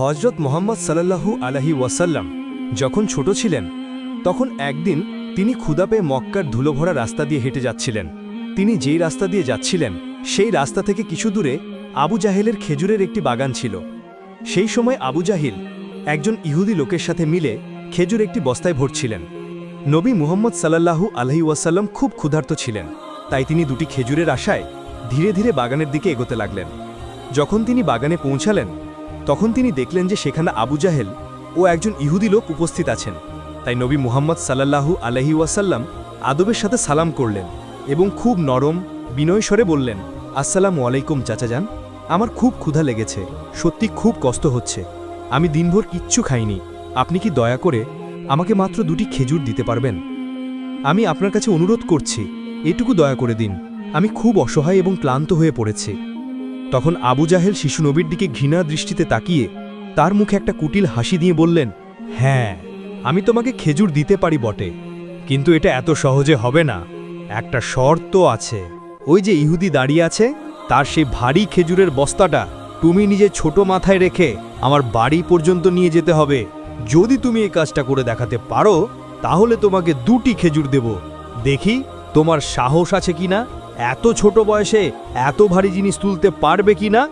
হজরত মোহাম্মদ সাল্লাল্লাহু আলহি ওয়াসাল্লাম যখন ছোট ছিলেন, তখন একদিন তিনি ক্ষুদা পেয়ে মক্কার ধুলোভরা রাস্তা দিয়ে হেঁটে যাচ্ছিলেন। তিনি যেই রাস্তা দিয়ে যাচ্ছিলেন, সেই রাস্তা থেকে কিছু দূরে আবু জাহেলের খেজুরের একটি বাগান ছিল। সেই সময় আবু জাহিল একজন ইহুদি লোকের সাথে মিলে খেজুর একটি বস্তায় ভরছিলেন। নবী মুহম্মদ সাল্লাহু আলহি ওয়াসাল্লাম খুব ক্ষুধার্ত ছিলেন, তাই তিনি দুটি খেজুরের আশায় ধীরে ধীরে বাগানের দিকে এগোতে লাগলেন। যখন তিনি বাগানে পৌঁছালেন তখন তিনি দেখলেন যে সেখানে আবু জাহেল ও একজন ইহুদি লোক উপস্থিত আছেন। তাই নবী মুহাম্মদ সাল্লাল্লাহু আলহি ওয়াসাল্লাম আদবের সাথে সালাম করলেন এবং খুব নরম, বিনয় স্বরে বললেন, আসসালামু আলাইকুম চাচাজান আমার খুব ক্ষুধা লেগেছে, সত্যি খুব কষ্ট হচ্ছে, আমি দিনভর কিচ্ছু খাইনি, আপনি কি দয়া করে আমাকে মাত্র দুটি খেজুর দিতে পারবেন? আমি আপনার কাছে অনুরোধ করছি, এটুকু দয়া করে দিন, আমি খুব অসহায় এবং ক্লান্ত হয়ে পড়েছি। তখন আবু জাহেল শিশু নবীর দিকে ঘৃণা দৃষ্টিতে তাকিয়ে তার মুখে একটা কুটিল হাসি দিয়ে বললেন হ্যাঁ আমি তোমাকে খেজুর দিতে পারি বটে, কিন্তু এটা এত সহজে হবে না। একটা শর্ত আছে। ওই যে ইহুদি দাঁড়িয়ে আছে, তার সেই ভারী খেজুরের বস্তাটা তুমি নিজে ছোট মাথায় রেখে আমার বাড়ি পর্যন্ত নিয়ে যেতে হবে। যদি তুমি এই কাজটা করে দেখাতে পারো, তাহলে তোমাকে দুটি খেজুর দেব। দেখি তোমার সাহস আছে কিনা? এত ছোট বয়সে এত ভারী জিনিস তুলতে পারবে কিনা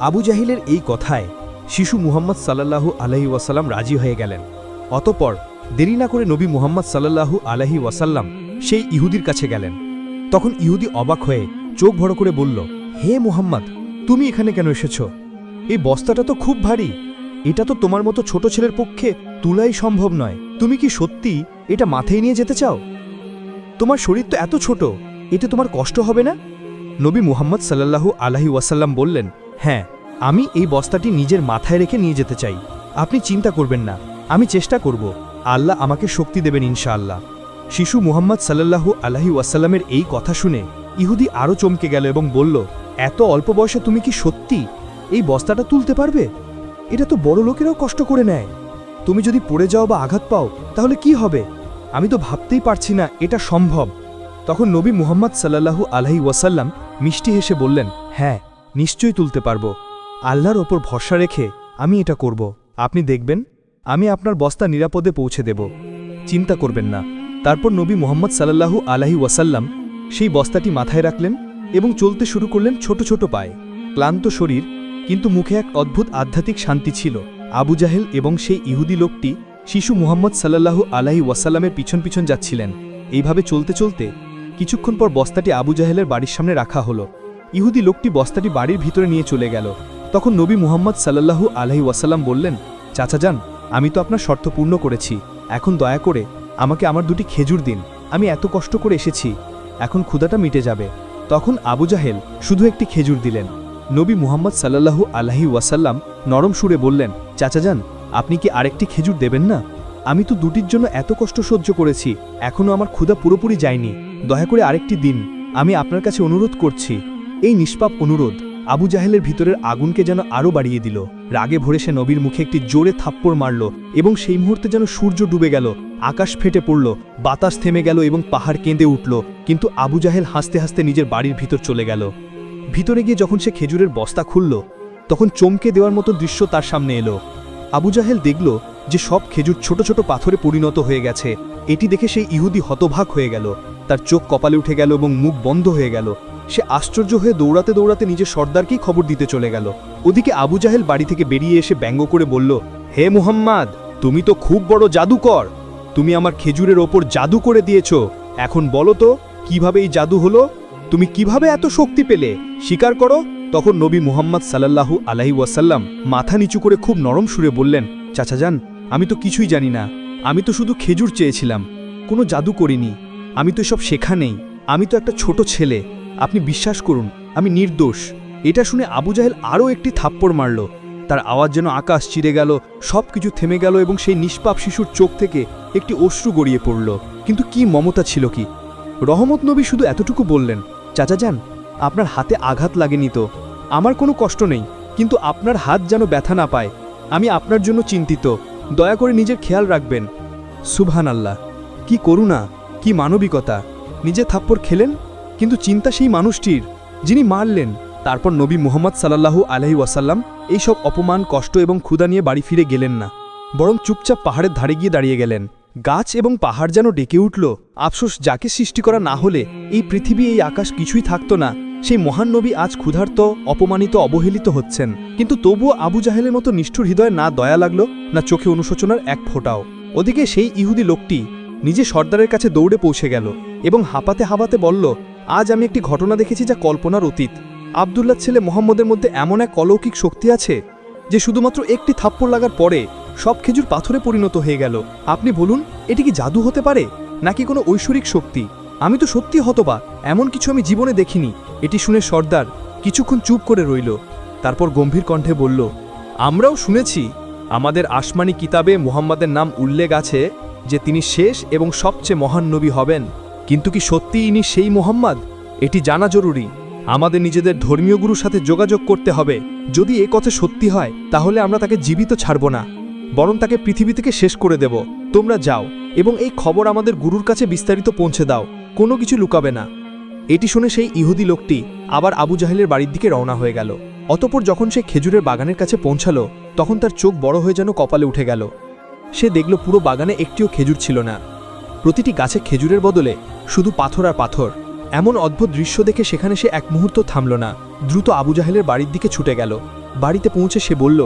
আবু জাহিলের এই কথায় শিশু মুহাম্মদ সাল্লাল্লাহু আলহি ওয়াসাল্লাম রাজি হয়ে গেলেন। অতপর দেরি না করে নবী মুহাম্মদ সাল্লাহু আলহি ওয়াসাল্লাম সেই ইহুদির কাছে গেলেন। তখন ইহুদি অবাক হয়ে চোখ ভরো করে বলল, হে মুহাম্মদ, তুমি এখানে কেন এসেছ? এই বস্তাটা তো খুব ভারী। এটা তো তোমার মতো ছোট ছেলের পক্ষে তুলাই সম্ভব নয়। তুমি কি সত্যি এটা মাথায় নিয়ে যেতে চাও? তোমার শরীর তো এত ছোট এতে তোমার কষ্ট হবে না? নবী মুহাম্মদ সাল্লাল্লাহু আলাহি ওয়াসাল্লাম বললেন হ্যাঁ আমি এই বস্তাটি নিজের মাথায় রেখে নিয়ে যেতে চাই। আপনি চিন্তা করবেন না, আমি চেষ্টা করব। আল্লাহ আমাকে শক্তি দেবেন ইনশাআল্লাহ। শিশু মুহাম্মদ সাল্লাল্লাহু আলাহি ওয়াসাল্লামের এই কথা শুনে ইহুদি আরও চমকে গেল এবং বলল, এত অল্প বয়সে তুমি কি সত্যি এই বস্তাটা তুলতে পারবে? এটা তো বড় লোকেরাও কষ্ট করে নেয়। তুমি যদি পড়ে যাও বা আঘাত পাও, তাহলে কি হবে? আমি তো ভাবতেই পারছি না এটা সম্ভব। তখন নবী মুহাম্মদ সাল্লাল্লাহু আলহি ওয়াসাল্লাম মিষ্টি হেসে বললেন হ্যাঁ নিশ্চয়ই তুলতে পারব। আল্লাহর ওপর ভরসা রেখে আমি এটা করব। আপনি দেখবেন, আমি আপনার বস্তা নিরাপদে পৌঁছে দেব। চিন্তা করবেন না। তারপর নবী মুহাম্মদ সাল্লাল্লাহু আলাহি ওয়াসাল্লাম সেই বস্তাটি মাথায় রাখলেন এবং চলতে শুরু করলেন ছোট ছোট পায়ে। ক্লান্ত শরীর, কিন্তু মুখে এক অদ্ভুত আধ্যাত্মিক শান্তি ছিল। আবু জাহেল এবং সেই ইহুদি লোকটি শিশু মুহাম্মদ সাল্লাল্লাহু আলাহি ওয়াসাল্লামের পিছন পিছন যাচ্ছিলেন। এইভাবে চলতে চলতে কিছুক্ষণ পর বস্তাটি আবু জাহেলের বাড়ির সামনে রাখা হলো। ইহুদি লোকটি বস্তাটি বাড়ির ভিতরে নিয়ে চলে গেল। তখন নবী মুহাম্মদ সাল্লাল্লাহু আলহি ওয়াসাল্লাম বললেন, চাচা যান, আমি তো আপনার শর্ত পূর্ণ করেছি। এখন দয়া করে আমাকে আমার দুটি খেজুর দিন। আমি এত কষ্ট করে এসেছি। এখন ক্ষুদাটা মিটে যাবে। তখন আবু জাহেল শুধু একটি খেজুর দিলেন। নবী মুহাম্মদ সাল্লাল্লাহু আলহি ওয়াসাল্লাম নরম সুরে বললেন, চাচা যান, আপনি কি আরেকটি খেজুর দেবেন না? আমি তো দুটির জন্য এত কষ্ট সহ্য করেছি এখনও আমার ক্ষুধা পুরোপুরি যায়নি। দয়া করে আরেকটি দিন। আমি আপনার কাছে অনুরোধ করছি। এই নিষ্পাপ অনুরোধ আবু জাহেলের ভিতরের আগুনকে যেন আরও বাড়িয়ে দিল। রাগে ভরে সে নবীর মুখে একটি জোরে থাপ্পড় মারল এবং সেই মুহূর্তে যেন সূর্য ডুবে গেল। আকাশ ফেটে পড়ল, বাতাস থেমে গেল এবং পাহাড় কেঁদে উঠল, কিন্তু আবু জাহেল হাসতে হাসতে নিজের বাড়ির ভিতর চলে গেল। ভিতরে গিয়ে যখন সে খেজুরের বস্তা খুলল, তখন চমকে দেওয়ার মতো দৃশ্য তার সামনে এলো। আবু জাহেল দেখল যে সব খেজুর ছোট ছোট পাথরে পরিণত হয়ে গেছে। এটি দেখে সেই ইহুদি হতভাগ হয়ে গেল। তার চোখ কপালে উঠে গেল এবং মুখ বন্ধ হয়ে গেল। সে আশ্চর্য হয়ে দৌড়াতে দৌড়াতে নিজের সর্দারকেই খবর দিতে চলে গেল। ওদিকে আবু জাহেল বাড়ি থেকে বেরিয়ে এসে ব্যঙ্গ করে বলল, হে মুহাম্মাদ, তুমি তো খুব বড় জাদুকর। তুমি আমার খেজুরের ওপর জাদু করে দিয়েছ। এখন বলো তো, কীভাবে এই জাদু হলো? তুমি কীভাবে এত শক্তি পেলে? স্বীকার করো। তখন নবী মুহাম্মদ সাল্লাল্লাহু আলাহি ওয়াসাল্লাম মাথা নিচু করে খুব নরম সুরে বললেন, চাচা যান, আমি তো কিছুই জানি না। আমি তো শুধু খেজুর চেয়েছিলাম, কোনো জাদু করিনি। আমি তো এসব শেখা নেই আমি তো একটা ছোট ছেলে। আপনি বিশ্বাস করুন, আমি নির্দোষ। এটা শুনে আবু জাহেল আরও একটি থাপ্পড় মারল। তার আওয়াজ যেন আকাশ চিরে গেল সব কিছু থেমে গেল এবং সেই নিষ্পাপ শিশুর চোখ থেকে একটি অশ্রু গড়িয়ে পড়ল। কিন্তু কি মমতা ছিল কি? রহমত নবী শুধু এতটুকু বললেন, চাচা যান, আপনার হাতে আঘাত লাগেনি তো। আমার কোনো কষ্ট নেই, কিন্তু আপনার হাত যেন ব্যথা না পায়। আমি আপনার জন্য চিন্তিত। দয়া করে নিজের খেয়াল রাখবেন। সুবহান আল্লাহ কি করুণা, কি মানবিকতা। নিজে থাপ্পড় খেলেন, কিন্তু চিন্তা সেই মানুষটির, যিনি মারলেন। তারপর নবী মুহাম্মদ সাল্লাল্লাহু আলহি ওয়াসাল্লাম এইসব অপমান, কষ্ট এবং ক্ষুধা নিয়ে বাড়ি ফিরে গেলেন না। বরং চুপচাপ পাহাড়ের ধারে গিয়ে দাঁড়িয়ে গেলেন। গাছ এবং পাহাড় যেন ডেকে উঠল, আফসোস যাকে সৃষ্টি করা না হলে এই পৃথিবী, এই আকাশ কিছুই থাকতো না। সেই মহান নবী আজ ক্ষুধার্ত, অপমানিত, অবহেলিত হচ্ছেন। কিন্তু তবুও আবু জাহেলের মতো নিষ্ঠুর হৃদয়ে না দয়া লাগল, না চোখে অনুশোচনার এক ফোঁটাও। ওদিকে সেই ইহুদি লোকটি নিজে সর্দারের কাছে দৌড়ে পৌঁছে গেল এবং হাঁপাতে হাঁপাতে বলল, আজ আমি একটি ঘটনা দেখেছি যা কল্পনার অতীত। আবদুল্লার ছেলে মোহাম্মদের মধ্যে এমন এক অলৌকিক শক্তি আছে, যে শুধুমাত্র একটি থাপ্পড় লাগার পরে সব খেজুর পাথরে পরিণত হয়ে গেল। আপনি বলুন, এটি কি জাদু হতে পারে, নাকি কোনো ঐশ্বরিক শক্তি? আমি তো সত্যি হতবা এমন কিছু আমি জীবনে দেখিনি। এটি শুনে সর্দার কিছুক্ষণ চুপ করে রইল, তারপর গম্ভীর কণ্ঠে বলল, আমরাও শুনেছি, আমাদের আসমানি কিতাবে মুহাম্মাদের নাম উল্লেখ আছে যে তিনি শেষ এবং সবচেয়ে মহান নবী হবেন। কিন্তু কি সত্যি ইনি সেই মোহাম্মদ? এটি জানা জরুরি। আমাদের নিজেদের ধর্মীয় গুরুর সাথে যোগাযোগ করতে হবে। যদি এ কথা সত্যি হয়, তাহলে আমরা তাকে জীবিত ছাড়ব না, বরং তাকে পৃথিবী থেকে শেষ করে দেব। তোমরা যাও এবং এই খবর আমাদের গুরুর কাছে বিস্তারিত পৌঁছে দাও। কোনো কিছু লুকাবে না। এটি শুনে সেই ইহুদি লোকটি আবার আবু জাহেলের বাড়ির দিকে রওনা হয়ে গেল। অতপর যখন সে খেজুরের বাগানের কাছে পৌঁছালো, তখন তার চোখ বড় হয়ে যেন কপালে উঠে গেল। সে দেখল পুরো বাগানে একটিও খেজুর ছিল না। প্রতিটি গাছে খেজুরের বদলে শুধু পাথর আর পাথর। এমন অদ্ভুত দৃশ্য দেখে সেখানে সে এক মুহূর্ত থামল না। দ্রুত আবু জাহেলের বাড়ির দিকে ছুটে গেল। বাড়িতে পৌঁছে সে বলল,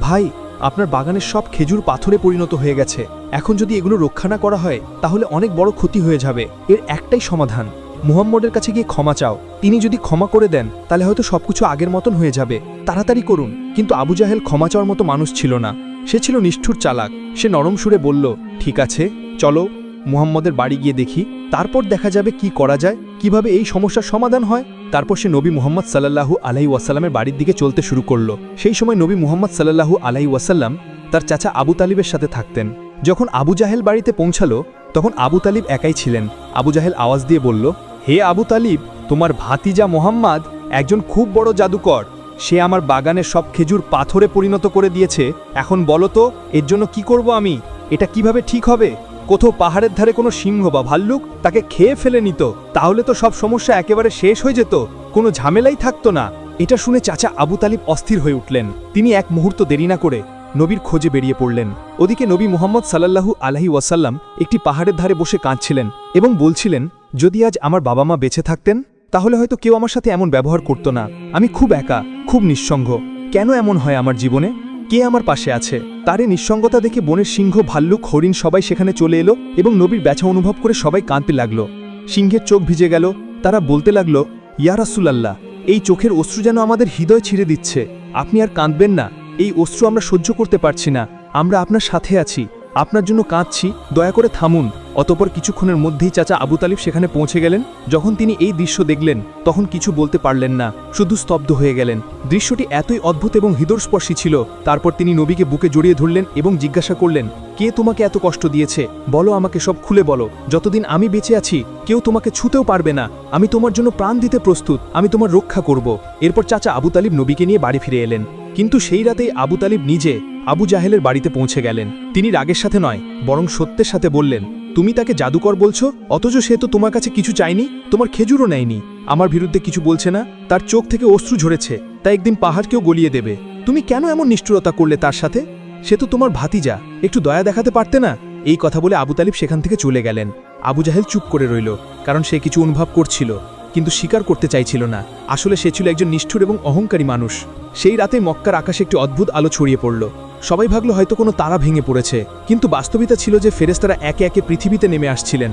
ভাই আপনার বাগানের সব খেজুর পাথরে পরিণত হয়ে গেছে। এখন যদি এগুলো রক্ষা না করা হয়, তাহলে অনেক বড় ক্ষতি হয়ে যাবে। এর একটাই সমাধান। মুহাম্মদের কাছে গিয়ে ক্ষমা চাও। তিনি যদি ক্ষমা করে দেন, তাহলে হয়তো সবকিছু আগের মতন হয়ে যাবে। তাড়াতাড়ি করুন। কিন্তু আবু জাহেল ক্ষমা চাওয়ার মতো মানুষ ছিল না। সে ছিল নিষ্ঠুর চালাক। সে নরম সুরে বলল, ঠিক আছে, চলো, মুহাম্মদের বাড়ি গিয়ে দেখি। তারপর দেখা যাবে কি করা যায়। কীভাবে এই সমস্যার সমাধান হয়? তারপর সে নবী মুহাম্মদ সাল্লাহু আলাহি ওয়াসাল্লামের বাড়ির দিকে চলতে শুরু করল। সেই সময় নবী মুহাম্মদ সাল্লাহু আলাহি ওয়াসাল্লাম তার চাচা আবু তালিবের সাথে থাকতেন। যখন আবু জাহেল বাড়িতে পৌঁছালো, তখন আবু তালিব একাই ছিলেন। আবু জাহেল আওয়াজ দিয়ে বলল, হে আবু তালিব, তোমার ভাতিজা মোহাম্মদ একজন খুব বড় জাদুকর। সে আমার বাগানের সব খেজুর পাথরে পরিণত করে দিয়েছে। এখন বলো তো, এর জন্য কি করব আমি? এটা কীভাবে ঠিক হবে? কোথাও পাহাড়ের ধারে কোনো সিংহ বা ভাল্লুক তাকে খেয়ে ফেলে নিত, তাহলে তো সব সমস্যা একেবারে শেষ হয়ে যেত, কোনো ঝামেলাই থাকতো না। এটা শুনে চাচা আবু তালিব অস্থির হয়ে উঠলেন। তিনি এক মুহূর্ত দেরি না করে নবীর খোঁজে বেরিয়ে পড়লেন। ওদিকে নবী মুহাম্মদ সাল্লাল্লাহু আলহি ওয়াসাল্লাম একটি পাহাড়ের ধারে বসে কাঁদছিলেন এবং বলছিলেন, যদি আজ আমার বাবা মা বেঁচে থাকতেন, তাহলে হয়তো কেউ আমার সাথে এমন ব্যবহার করতো না। আমি খুব একা, খুব নিঃসঙ্গ। কেন এমন হয় আমার জীবনে? কে আমার পাশে আছে? তারে নিঃসঙ্গতা দেখে বনের সিংহ, ভাল্লুক, হরিণ সবাই সেখানে চলে এলো এবং নবীর ব্যথা অনুভব করে সবাই কাঁদতে লাগল। সিংহের চোখ ভিজে গেল। তারা বলতে লাগল, ইয়া রাসুলাল্লাহ, এই চোখের অশ্রু যেন আমাদের হৃদয় ছিঁড়ে দিচ্ছে। আপনি আর কাঁদবেন না। এই অশ্রু আমরা সহ্য করতে পারছি না। আমরা আপনার সাথে আছি। আপনার জন্য কাঁদছি। দয়া করে থামুন। অতপর কিছুক্ষণের মধ্যেই চাচা আবু তালিব সেখানে পৌঁছে গেলেন। যখন তিনি এই দৃশ্য দেখলেন, তখন কিছু বলতে পারলেন না, শুধু স্তব্ধ হয়ে গেলেন। দৃশ্যটি এতই অদ্ভুত এবং হৃদয়স্পর্শী ছিল, তারপর তিনি নবীকে বুকে জড়িয়ে ধরলেন এবং জিজ্ঞাসা করলেন, কে তোমাকে এত কষ্ট দিয়েছে? বলো আমাকে সব খুলে বলো। যতদিন আমি বেঁচে আছি, কেউ তোমাকে ছুতেও পারবে না। আমি তোমার জন্য প্রাণ দিতে প্রস্তুত, আমি তোমার রক্ষা করব। এরপর চাচা আবু তালিব নবীকে নিয়ে বাড়ি ফিরে এলেন। কিন্তু সেই রাতেই আবু তালিব নিজে আবু জাহেলের বাড়িতে পৌঁছে গেলেন। তিনি রাগের সাথে নয়, বরং সত্যের সাথে বললেন তুমি তাকে জাদুকর বলছো? অথচ সে তো তোমার কাছে কিছু চায়নি? তোমার খেজুরও নেয়নি। আমার বিরুদ্ধে কিছু বলছে না? তার চোখ থেকে অশ্রু ঝরেছে। তা একদিন পাহাড়কেও গলিয়ে দেবে। তুমি কেন এমন নিষ্ঠুরতা করলে তার সাথে? সে তো তোমার ভাতিজা। একটু দয়া দেখাতে পারতে না? এই কথা বলে আবু তালিব সেখান থেকে চলে গেলেন। আবু জাহেল চুপ করে রইল, কারণ সে কিছু অনুভব করছিল, কিন্তু স্বীকার করতে চাইছিল না। আসলে সে ছিল একজন নিষ্ঠুর এবং অহংকারী মানুষ। সেই রাতে মক্কার আকাশে একটি অদ্ভুত আলো ছড়িয়ে পড়ল। সবাই ভাবল হয়তো কোনো তারা ভেঙে পড়েছে, কিন্তু বাস্তবিতা ছিল যে ফেরেস্তারা একে একে পৃথিবীতে নেমে আসছিলেন।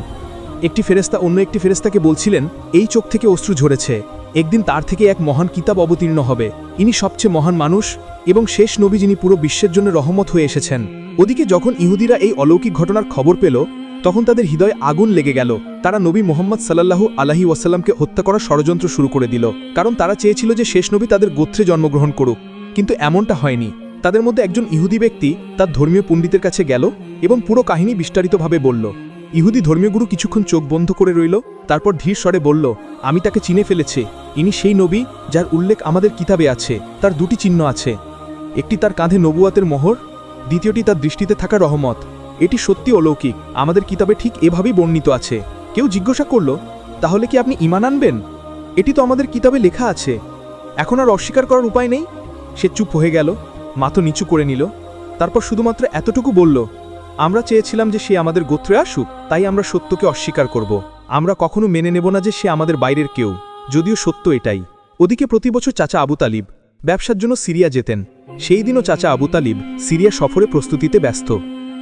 একটি ফেরেস্তা অন্য একটি ফেরেস্তাকে বলছিলেন, এই চোখ থেকে অশ্রু ঝরেছে, একদিন তার থেকে এক মহান কিতাব অবতীর্ণ হবে, ইনি সবচেয়ে মহান মানুষ, এবং শেষ নবী যিনি পুরো বিশ্বের জন্য রহমত হয়ে এসেছেন। ওদিকে যখন ইহুদিরা এই অলৌকিক ঘটনার খবর পেল, তখন তাদের হৃদয়ে আগুন লেগে গেল। তারা নবী মোহাম্মদ সাল্লাল্লাহু আলাহি ওয়াসাল্লামকে হত্যা করার ষড়যন্ত্র শুরু করে দিল, কারণ তারা চেয়েছিল যে শেষ নবী তাদের গোত্রে জন্মগ্রহণ করুক, কিন্তু এমনটা হয়নি। তাদের মধ্যে একজন ইহুদি ব্যক্তি তার ধর্মীয় পণ্ডিতের কাছে গেল এবং পুরো কাহিনী বিস্তারিতভাবে বলল। ইহুদি ধর্মীয় গুরু কিছুক্ষণ চোখ বন্ধ করে রইল, তারপর ধীর স্বরে বলল, আমি তাকে চিনে ফেলেছি। ইনি সেই নবী যার উল্লেখ আমাদের কিতাবে আছে। তার দুটি চিহ্ন আছে। একটি তার কাঁধে নবুয়াতের মোহর, দ্বিতীয়টি তার দৃষ্টিতে থাকা রহমত। এটি সত্যি অলৌকিক। আমাদের কিতাবে ঠিক এভাবেই বর্ণিত আছে। কেউ জিজ্ঞাসা করল, তাহলে কি আপনি ইমান আনবেন? এটি তো আমাদের কিতাবে লেখা আছে। এখন আর অস্বীকার করার উপায় নেই? সে চুপ হয়ে গেল। মাথা নিচু করে নিল, তারপর শুধুমাত্র এতটুকু বলল, আমরা চেয়েছিলাম যে সে আমাদের গোত্রে আসুক, তাই আমরা সত্যকে অস্বীকার করব। আমরা কখনো মেনে নেব না যে সে আমাদের বাইরের কেউ, যদিও সত্য এটাই। ওদিকে প্রতি বছর চাচা আবু তালিব ব্যবসার জন্য সিরিয়া যেতেন। সেই দিনও চাচা আবু তালিব সিরিয়া সফরে প্রস্তুতিতে ব্যস্ত।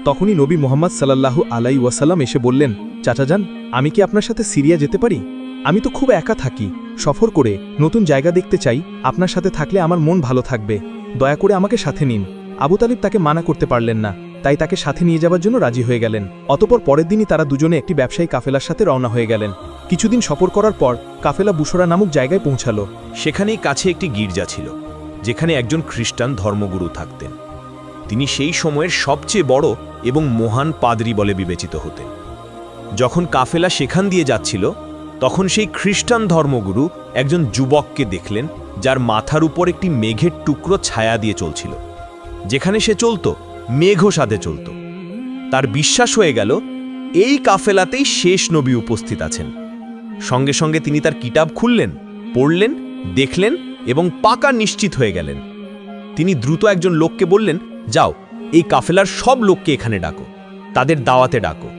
তখনই নবী মোহাম্মদ সাল্লাল্লাহু আলাই ওয়াসাল্লাম এসে বললেন, চাচা যান, আমি কি আপনার সাথে সিরিয়া যেতে পারি? আমি তো খুব একা থাকি। সফর করে নতুন জায়গা দেখতে চাই, আপনার সাথে থাকলে আমার মন ভালো থাকবে। দয়া করে আমাকে সাথে নিন। আবু তালিব তাকে মানা করতে পারলেন না, তাই তাকে সাথে নিয়ে যাওয়ার জন্য রাজি হয়ে গেলেন। অতপর পরের দিনই তারা দুজনে একটি ব্যবসায়ী কাফেলার সাথে রওনা হয়ে গেলেন। কিছুদিন সফর করার পর কাফেলা বুসরা নামক জায়গায় পৌঁছালো। সেখানেই কাছে একটি গির্জা ছিল, যেখানে একজন খ্রিস্টান ধর্মগুরু থাকতেন। তিনি সেই সময়ের সবচেয়ে বড় এবং মহান পাদরি বলে বিবেচিত হতেন। যখন কাফেলা সেখান দিয়ে যাচ্ছিল তখন সেই খ্রিস্টান ধর্মগুরু একজন যুবককে দেখলেন, যার মাথার উপর একটি মেঘের টুকরো ছায়া দিয়ে চলছিল। যেখানে সে চলত মেঘ সাথে চলত। তার বিশ্বাস হয়ে গেল, এই কাফেলাতেই শেষ নবী উপস্থিত আছেন। সঙ্গে সঙ্গে তিনি তার কিতাব খুললেন, পড়লেন, দেখলেন এবং পাকা নিশ্চিত হয়ে গেলেন। তিনি দ্রুত একজন লোককে বললেন, যাও, এই কাফেলার সব লোককে এখানে ডাকো। তাদের দাওয়াতে ডাকো।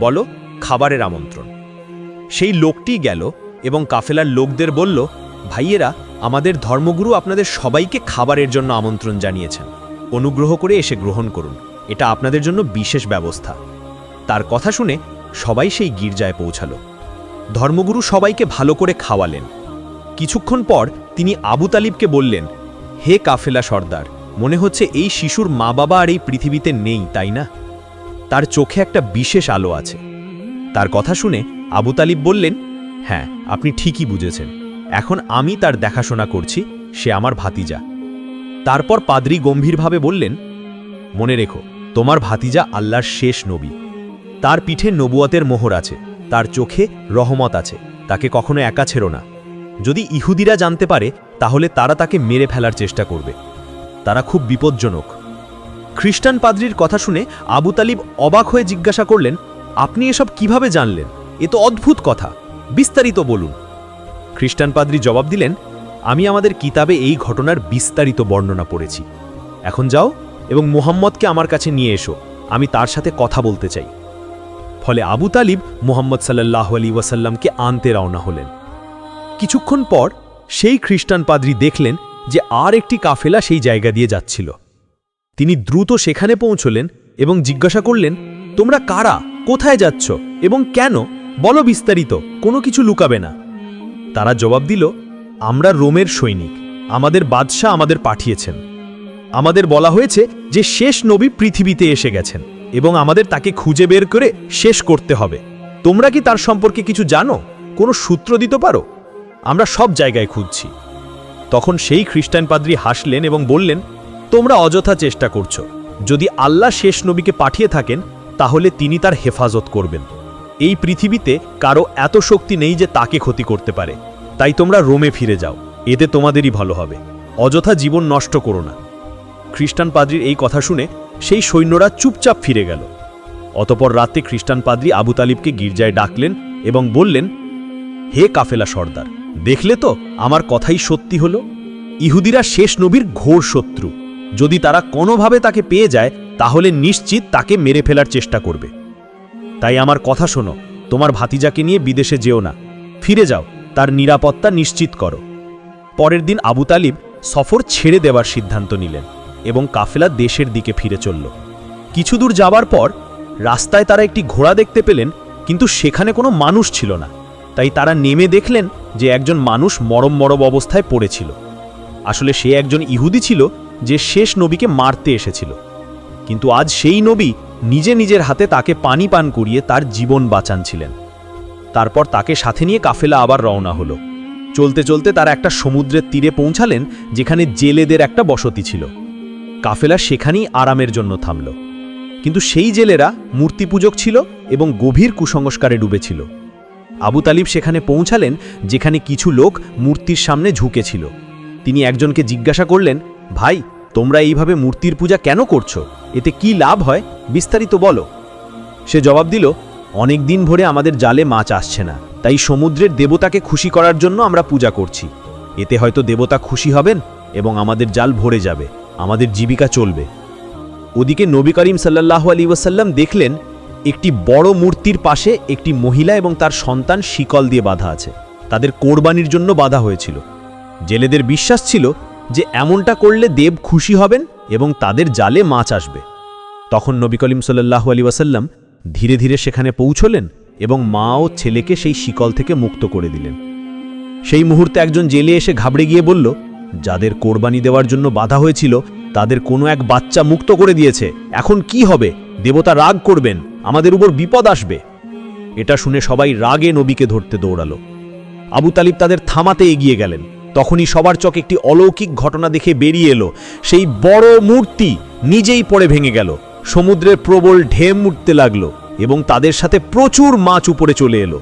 বলো, খাবারের আমন্ত্রণ। সেই লোকটি গেল এবং কাফেলার লোকদের বলল, ভাইয়েরা, আমাদের ধর্মগুরু আপনাদের সবাইকে খাবারের জন্য আমন্ত্রণ জানিয়েছেন। অনুগ্রহ করে এসে গ্রহণ করুন। এটা আপনাদের জন্য বিশেষ ব্যবস্থা। তার কথা শুনে সবাই সেই গির্জায় পৌঁছালো। ধর্মগুরু সবাইকে ভালো করে খাওয়ালেন। কিছুক্ষণ পর তিনি আবু তালিবকে বললেন, হে কাফেলা সর্দার, মনে হচ্ছে এই শিশুর মা বাবা আর এই পৃথিবীতে নেই, তাই না? তার চোখে একটা বিশেষ আলো আছে। তার কথা শুনে আবু তালিব বললেন হ্যাঁ আপনি ঠিকই বুঝেছেন। এখন আমি তার দেখাশোনা করছি, সে আমার ভাতিজা। তারপর পাদ্রি গম্ভীরভাবে বললেন, মনে রেখো, তোমার ভাতিজা আল্লাহর শেষ নবী। তার পিঠে নবুয়তের মোহর আছে, তার চোখে রহমত আছে, তাকে কখনো একা ছেড়ো না। যদি ইহুদিরা জানতে পারে, তাহলে তারা তাকে মেরে ফেলার চেষ্টা করবে। তারা খুব বিপজ্জনক। খ্রিস্টান পাদ্রির কথা শুনে আবু তালিব অবাক হয়ে জিজ্ঞাসা করলেন, আপনি এসব কীভাবে জানলেন? এ তো অদ্ভুত কথা। বিস্তারিত বলুন। খ্রিস্টান পাদ্রি জবাব দিলেন, আমি আমাদের কিতাবে এই ঘটনার বিস্তারিত বর্ণনা পড়েছি। এখন যাও এবং মুহাম্মদকে আমার কাছে নিয়ে এসো। আমি তার সাথে কথা বলতে চাই। ফলে আবু তালিব মোহাম্মদ সাল্লাহ আলী ওয়াসাল্লামকে আনতে রওনা হলেন। কিছুক্ষণ পর সেই খ্রিস্টান পাদ্রী দেখলেন যে আর একটি কাফেলা সেই জায়গা দিয়ে যাচ্ছিল। তিনি দ্রুত সেখানে পৌঁছলেন এবং জিজ্ঞাসা করলেন, তোমরা কারা? কোথায় যাচ্ছ? এবং কেন? বলো বিস্তারিত, কোনো কিছু লুকাবে না। তারা জবাব দিল, আমরা রোমের সৈনিক। আমাদের বাদশাহ আমাদের পাঠিয়েছেন। আমাদের বলা হয়েছে যে শেষ নবী পৃথিবীতে এসে গেছেন এবং আমাদের তাকে খুঁজে বের করে শেষ করতে হবে। তোমরা কি তার সম্পর্কে কিছু জানো? কোনো সূত্র দিতে পারো? আমরা সব জায়গায় খুঁজছি। তখন সেই খ্রিস্টান পাদ্রী হাসলেন এবং বললেন, তোমরা অযথা চেষ্টা করছ। যদি আল্লাহ শেষ নবীকে পাঠিয়ে থাকেন, তাহলে তিনি তার হেফাজত করবেন। এই পৃথিবীতে কারও এত শক্তি নেই যে তাকে ক্ষতি করতে পারে। তাই তোমরা রোমে ফিরে যাও। এতে তোমাদেরই ভালো হবে। অযথা জীবন নষ্ট করো না। খ্রিস্টান পাদ্রির এই কথা শুনে সেই সৈন্যরা চুপচাপ ফিরে গেল। অতপর রাতে খ্রিস্টান পাদ্রি আবু তালিবকে গির্জায় ডাকলেন এবং বললেন, হে কাফেলা সর্দার, দেখলে তো আমার কথাই সত্যি হলো? ইহুদিরা শেষ নবীর ঘোর শত্রু। যদি তারা কোনোভাবে তাকে পেয়ে যায়, তাহলে নিশ্চিত তাকে মেরে ফেলার চেষ্টা করবে। তাই আমার কথা শোনো, তোমার ভাতিজাকে নিয়ে বিদেশে যেও না। ফিরে যাও, তার নিরাপত্তা নিশ্চিত করো। পরের দিন আবু তালিব সফর ছেড়ে দেওয়ার সিদ্ধান্ত নিলেন এবং কাফেলা দেশের দিকে ফিরে চলল। কিছু দূর যাবার পর রাস্তায় তারা একটি ঘোড়া দেখতে পেলেন, কিন্তু সেখানে কোনো মানুষ ছিল না। তাই তারা নেমে দেখলেন যে একজন মানুষ মরম মরম অবস্থায় পড়েছিল। আসলে সে একজন ইহুদি ছিল যে শেষ নবীকে মারতে এসেছিল। কিন্তু আজ সেই নবী নিজে নিজের হাতে তাকে পানি পান করিয়ে তার জীবন বাঁচানছিলেন। তারপর তাকে সাথে নিয়ে কাফেলা আবার রওনা হলো। চলতে চলতে তারা একটা সমুদ্রের তীরে পৌঁছালেন, যেখানে জেলেদের একটা বসতি ছিল। কাফেলা সেখানেই আরামের জন্য থামল। কিন্তু সেই জেলেরা মূর্তি পূজক ছিল এবং গভীর কুসংস্কারে ডুবেছিল। আবু তালিব সেখানে পৌঁছালেন, যেখানে কিছু লোক মূর্তির সামনে ঝুঁকেছিল। তিনি একজনকে জিজ্ঞাসা করলেন, ভাই তোমরা এইভাবে মূর্তির পূজা কেন করছ? এতে কি লাভ হয়? বিস্তারিত বলো। সে জবাব দিল, অনেক দিন ভরে আমাদের জালে মাছ আসছে না, তাই সমুদ্রের দেবতাকে খুশি করার জন্য আমরা পূজা করছি। এতে হয়তো দেবতা খুশি হবেন এবং আমাদের জাল ভরে যাবে, আমাদের জীবিকা চলবে। ওদিকে নবী করিম সাল্লাহ আলী ওয়াসাল্লাম দেখলেন, একটি বড় মূর্তির পাশে একটি মহিলা এবং তার সন্তান শিকল দিয়ে বাঁধা আছে। তাদের কোরবানির জন্য বাঁধা হয়েছিল। জেলেদের বিশ্বাস ছিল যে এমনটা করলে দেব খুশি হবেন এবং তাদের জালে মাছ আসবে। তখন নবী করিম সাল্লাহ আলী ওয়াসাল্লাম ধীরে ধীরে সেখানে পৌঁছলেন এবং মা ও ছেলেকে সেই শিকল থেকে মুক্ত করে দিলেন। সেই মুহূর্তে একজন জেলে এসে ঘাবড়ে গিয়ে বলল, যাদের কোরবানি দেওয়ার জন্য বাধা হয়েছিল, তাদের কোনো এক বাচ্চা মুক্ত করে দিয়েছে। এখন কি হবে? দেবতা রাগ করবেন, আমাদের উপর বিপদ আসবে। এটা শুনে সবাই রাগে নবীকে ধরতে দৌড়ালো। আবু তালিব তাদের থামাতে এগিয়ে গেলেন। তখনই সবার চোখ একটি অলৌকিক ঘটনা দেখে বেরিয়ে এলো। সেই বড় মূর্তি নিজেই পড়ে ভেঙে গেল। সমুদ্রের প্রবল ঢেম উঠতে লাগল এবং তাদের সাথে প্রচুর মাছ উপরে চলে এলো।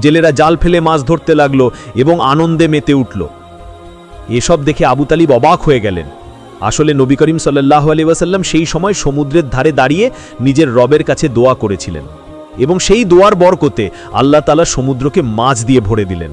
জেলেরা জাল ফেলে মাছ ধরতে লাগল এবং আনন্দে মেতে উঠল। এসব দেখে আবু তালিব অবাক হয়ে গেলেন। আসলে নবী করিম সাল্লাহ আলী ওয়াসাল্লাম সেই সময় সমুদ্রের ধারে দাঁড়িয়ে নিজের রবের কাছে দোয়া করেছিলেন এবং সেই দোয়ার বরকতে আল্লাহ তালা সমুদ্রকে মাছ দিয়ে ভরে দিলেন।